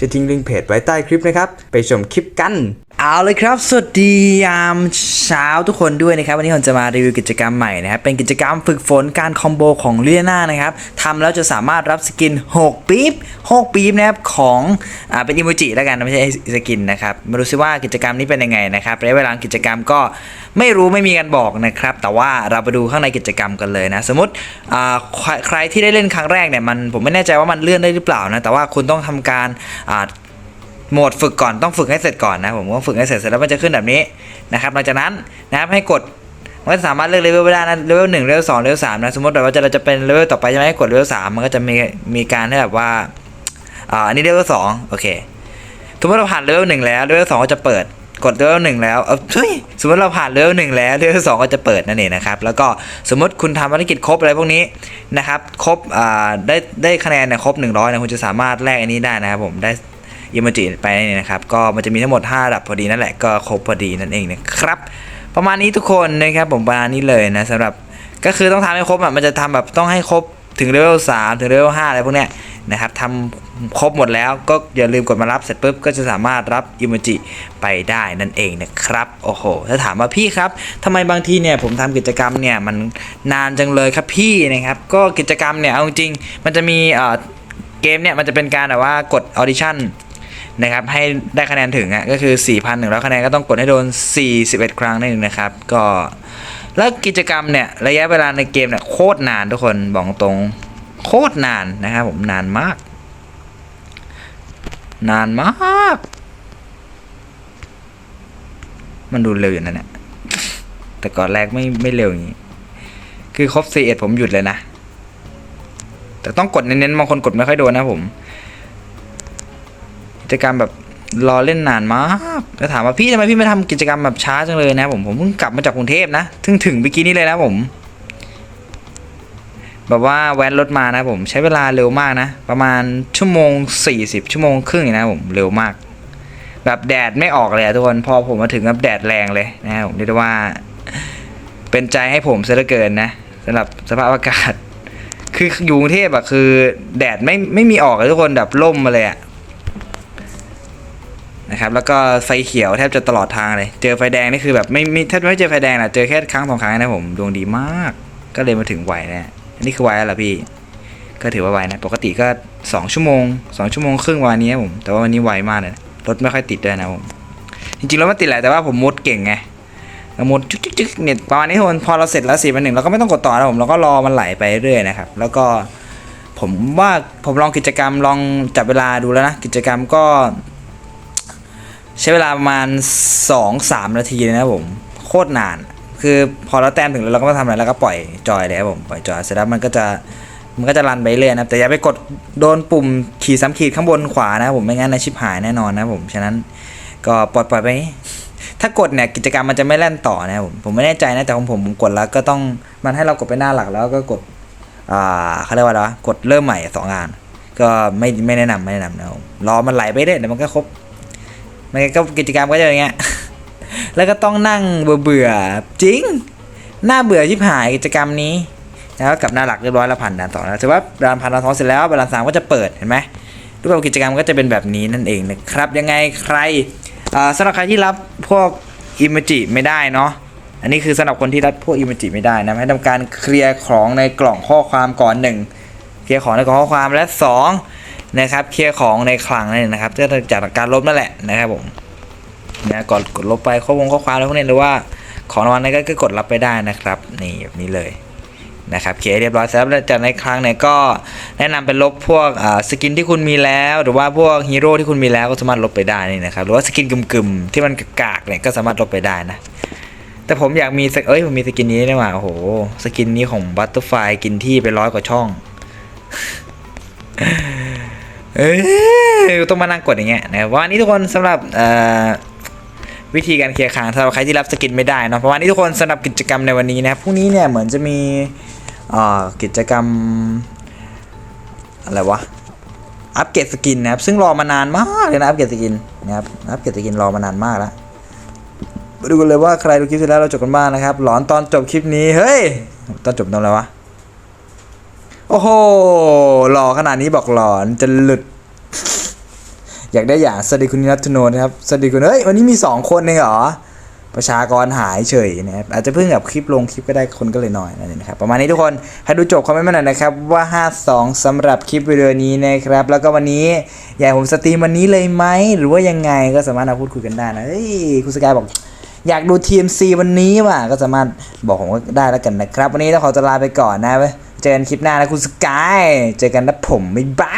จะทิ้งลิงก์เพจไว้ใต้คลิปนะครับ ไปชมคลิปกัน เอาเลยครับ สวัสดียามเช้าทุกคนด้วยนะครับ วันนี้ผมจะมารีวิวกิจกรรมใหม่นะครับ เป็นกิจกรรมฝึกฝนการคอมโบของเลียนานะครับทำแล้วจะสามารถรับสกิน 6 ปี๊บ 6 ปี๊บนะครับ ของอ่าเป็นอิโมจิแล้วกันไม่ใช่สกินนะครับมาดูซิว่ากิจกรรมนี้เป็นยังไงนะครับระยะเวลากิจกรรมก็ไม่รู้ไม่มีการบอกนะครับ แต่ว่าเราไปดูข้างในกิจกรรมกันเลยนะ สมมติอ่าใครที่ได้เล่นครั้งแรกเนี่ยมันผมไม่แน่ใจว่ามันเลื่อนได้หรือเปล่านะแต่ว่าคุณต้องทำการอโหมดฝึกก่อนต้องฝึกให้เสร็จก่อนนะผมก็ฝึกให้เสร็จเสร็จแล้วมันจะขึ้นแบบนี้นะครับหลังจากนั้นนะครับให้กดมันก็สามารถเลือกเลเวลไปได้นะเลเวลหนึ่งเลเวลสองเลเวลสามนะสมมติแบบว่าจะเราจะเป็นเลเวลต่อไปใช่ไหมให้กดเลเวลสามมันก็จะมีมีการให้แบบว่าอ่าอันนี้เลเวลสองโอเคสมมติเราผ่านเลเวลหนึ่งแล้วเลเวลสองก็จะเปิด กดเลเวลหนึ่งแล้วเออเฮ้ยสมมติเราผ่านเลเวลหนึ่งแล้วเลเวลสองก็จะเปิดนั่นเองนะครับ แล้วก็สมมติคุณทำภารกิจครบอะไรพวกนี้นะครับครบอ่าได้ได้คะแนนเนี่ยครบ 100นี่ยคุณจะสามารถแลกอันนี้ได้นะครับผมได้อิมจิไปนี่นะครับ ก็มันจะมีทั้งหมด5ระดับพอดีนั่นแหละก็ครบพอดีนั่นเองนะครับ ประมาณนี้ทุกคนนะครับผมประมาณนี้เลยนะสำหรับก็คือต้องทำให้ครบอะมันจะทำแบบต้องให้ครบ ถึงเลเวล3ถึงเลเวล5อะไรพวกเนี้ยนะครับทำครบหมดแล้วก็อย่าลืมกดมารับเสร็จปุ๊บก็จะสามารถรับอิโมจิไปได้นั่นเองนะครับโอ้โหถ้าถามว่าพี่ครับทำไมบางทีเนี่ยผมทำกิจกรรมเนี่ยมันนานจังเลยครับพี่นะครับ ก็กิจกรรมเนี่ยเอาจริงมันจะมีเอ่อเกมเนี่ยมันจะเป็นการแบบว่ากดออดิชั่นนะครับให้ได้คะแนนถึงอะก็คือ 4,100 คะแนนก็ต้องกดให้โดน 41 ครั้งนั่นเองนะครับ ก็ แล้วกิจกรรมเนี่ยระยะเวลาในเกมเนี่ยโคตรนานทุกคนบอกตรงโคตรนานนะครับผมนานมาก นานมาก มันดูเร็วอยู่นั่นแหละแต่ก่อนแรกไม่ไม่เร็วอย่างนี้ คือครบ41ผมหยุดเลยนะ แต่ต้องกดเน้นๆบางคนกดไม่ค่อยโดนนะผมกิจกรรมแบบ รอเล่นนานมากแล้วถามว่าพี่ทำไมพี่ไม่ทำกิจกรรมแบบช้าจังเลยนะผมผมเพิ่งกลับมาจากกรุงเทพนะถึงถึงเมื่อกี้นี้เลยนะผม แบบว่าแว้นรถมานะผม ใช้เวลาเร็วมากนะ ประมาณชั่วโมง 40 ชั่วโมงครึ่งนะผมเร็วมาก แบบแดดไม่ออกเลยทุกคนพอผมมาถึงแบบแดดแรงเลยนะผมเรียกว่า เป็นใจให้ผมซะเหลือเกินนะสำหรับสภาพอากาศ คืออยู่กรุงเทพอะคือ แดดไม่ไม่มีออกเลยทุกคนแบบล่มมาเลยอะ นะครับแล้วก็ไฟเขียวแทบจะตลอดทางเลย เจอไฟแดงนี่คือแบบไม่ไม่แทบไม่เจอไฟแดงนะเจอแค่ครั้งสองครั้งนะผมดวงดีมาก ก็เลยมาถึงไวนะอันนี้คือไวแล้วล่ะพี่ ก็ถือว่าไวนะ ปกติก็ 2 ชั่วโมง 2 ชั่วโมงครึ่งวันนี้ผมแต่ว่าวันนี้ไวมากเลยรถไม่ค่อยติดด้วยนะผมจริงๆรถไม่ติดแหละแต่ว่าผมมุดเก่งไงแล้วมุดจุ๊กจุ๊กเนี่ยประมาณนี้ทุกคนพอเราเสร็จแล้วสี่เป็นหนึ่งเราก็ไม่ต้องกดต่อนะผมเราก็รอมันไหลไปเรื่อยนะครับ แล้วก็ผมว่าผมลองกิจกรรมลองจับเวลาดูแล้วนะ กิจกรรมก็ ใช้เวลาประมาณ 2-3 นาทีเลยนะครับผมโคตรนาน คือพอเราแต้มถึงแล้วเราก็ไม่ทำอะไรแล้วก็ปล่อยจอยเลยครับผมปล่อยจอยเสร็จแล้วมันก็จะมันก็จะรันไปเรื่อยนะแต่อย่าไปกดโดนปุ่มขีดซ้ำขีดข้างบนขวานะผมไม่งั้นนะชิบหายแน่นอนนะผมฉะนั้นก็ปล่อยปล่อยไป ถ้ากดเนี่ยกิจกรรมมันจะไม่แล่นต่อนะผมผมไม่แน่ใจนะแต่ของผมผมกดแล้วก็ต้องมันให้เรากดไปหน้าหลักแล้วก็กดอ่าเขาเรียกว่าอะไรกดเริ่มใหม่สองงาน ก็ไม่ไม่แนะนำไม่แนะนำนะผมรอมันไหลไปเรื่อยเดี๋ยวมันก็ครบ มันก็กิจกรรมก็จะอย่างเงี้ย แล้วก็ต้องนั่งเบื่อๆจริงน่าเบื่อชิบหายกิจกรรมนี้ แล้วกับหน้าหลักเรียบร้อยแล้วผ่านด่านสองแล้วถือว่าด่านผ่านด่านสองเสร็จแล้วด่านสามก็จะเปิดเห็นไหมรูปแบบกิจกรรมก็จะเป็นแบบนี้นั่นเองนะครับ ยังไงใครสำหรับใครที่รับพวกอิมจิไม่ได้เนาะอันนี้คือสำหรับคนที่รับพวกอิมจิไม่ได้นะให้ทำการเคลียร์ของในกล่องข้อความก่อนหนึ่งเคลียร์ของในกล่องข้อความและสอง นะครับเคลียร์ของในคลังนั่นนะครับก็จากการลบนั่นแหละนะครับผมนะก่อนกดลบไปข้อมูลข้อความอะไรพวกนี้หรือว่าของรางวัลนั้นก็กดรับไปได้นะครับนี่แบบนี้เลยนะครับเคลียร์เรียบร้อยแล้วจากในคลังเนี่ยก็แนะนำเป็นลบพวกอ่าสกินที่คุณมีแล้ว หรือว่าพวกฮีโร่ที่คุณมีแล้วก็สามารถลบไปได้นี่นะครับหรือว่าสกินกึ่มๆที่มันกากเนี่ยก็สามารถลบไปได้นะแต่ผมอยากมีสกเอ้ยผมมีสกินนี้นี่หว่าโอ้โหสกินนี้ของบัตเตอร์ไฟกินที่ไปร้อยกว่าช่อง เอ้ต้องมานั่งกดอย่างเงี้ยนะครับวันนี้ทุกคนสำหรับวิธีการเคลียร์ค้างสำหรับใครที่รับสกินไม่ได้เนาะเพราะวันนี้ทุกคนสำหรับกิจกรรมในวันนี้นะครับพรุ่งนี้เนี่ยเหมือนจะมีกิจกรรมอะไรวะอัปเกรดสกินนะครับซึ่งรอมานานมากเลยนะอัปเกรดสกินนะครับอัปเกรดสกินรอมานานมากแล้วดูกันเลยว่าใครดูคลิปที่แล้วเราจบกันบ้างนะครับ หลอนตอนจบคลิปนี้เฮ้ยตอนจบตอนอะไรวะ โอ้โหหล่อขนาดนี้บอกหลอนจะหลุด อยากได้อย่างสวัสดีคุณนัทโนนะครับสวัสดีคุณเฮ้ยวันนี้มี 2 คนเองเหรอ ประชากรหายเฉยนะครับอาจจะเพิ่งแบบคลิปลงคลิปก็ได้คนก็เลยน้อยนั่นเองนะครับ ประมาณนี้ทุกคนให้ดูจบคอมเมนต์มาหน่อยนะครับ ว่า 52สำหรับคลิปวิดีโอนี้นะครับ แล้วก็วันนี้อยากให้ผมสตรีมวันนี้เลยไหมหรือว่ายังไงก็สามารถมาพูดคุยกันได้นะเฮ้ยคุณสกายบอกอยากดู TMC วันนี้ว่ะก็สามารถบอกผมก็ได้แล้วกันนะครับ วันนี้ต้องขอตัวลาไปก่อนนะเว้ย เจอกันคลิปหน้านะคุณสกาย เจอกันนะผมบ๊ายบาย